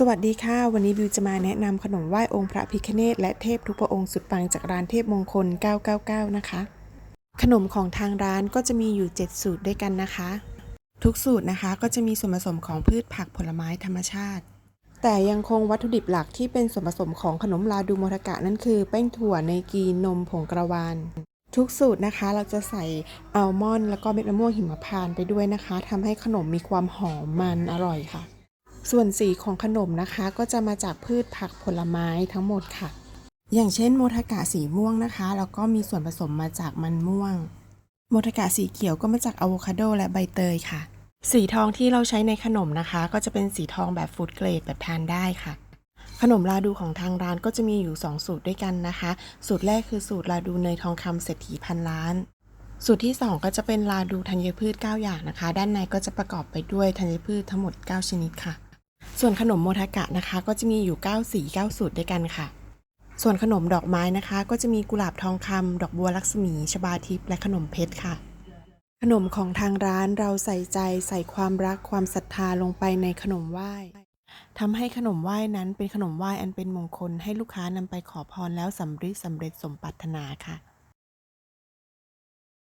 สวัสดีค่ะ วันนี้บิวจะมาแนะนำขนมไหว้องค์พระพิฆเนศและเทพทุกพระองค์สุดปังจากร้านเทพมงคล 999 นะคะ ขนมของทางร้านก็จะมีอยู่ 7 สูตรด้วยกันนะคะ ทุกสูตรนะคะก็จะมีส่วนผสมของพืชผักผลไม้ธรรมชาติ แต่ยังคงวัตถุดิบหลักที่เป็นส่วนผสมของขนมลาดูโมทกะนั่นคือแป้งถั่วเนกีนมผงกระวานทุกสูตรนะคะเราจะใส่อัลมอนด์แล้วก็เม็ดมะม่วงหิมพานต์ไปด้วยนะคะทำให้ขนมมีความหอมมันอร่อยค่ะ ส่วนสีของขนมนะคะ ก็จะมาจากพืชผักผลไม้ทั้งหมดค่ะ อย่างเช่นโมทกะสีม่วงนะคะ แล้วก็มีส่วนผสมมาจากมันม่วง โมทกะสีเขียวก็มาจากอะโวคาโดและใบเตยค่ะ สีทองที่เราใช้ในขนมนะคะ ก็จะเป็นสีทองแบบฟู้ดเกรดแบบทานได้ค่ะ ขนมลาดูของทางร้านก็จะมีอยู่ 2 สูตรด้วยกันนะคะ สูตรแรกคือสูตรลาดูเนยทองคำเศรษฐีพันล้านสูตรที่ 2 ก็จะเป็นลาดูธัญพืช 9 อย่างนะคะ ด้านในก็จะประกอบไปด้วยธัญพืชทั้งหมด 9 ชนิดค่ะ ส่วนขนมโมทากะนะคะ ก็จะมีอยู่9สี9สูตรด้วยกันค่ะ ส่วนขนมดอกไม้นะคะ ก็จะมีกุหลาบทองคำดอกบัวลักษมีชบาทิพย์และขนมเพชรค่ะ ขนมของทางร้านเราใส่ใจใส่ความรักความศรัทธาลงไปในขนมไหว้ทำให้ขนมไหว้นั้นเป็นขนมไหว้อันเป็นมงคลให้ลูกค้านำไปขอพรแล้วสำเร็จสำเร็จสมปรารถนาค่ะ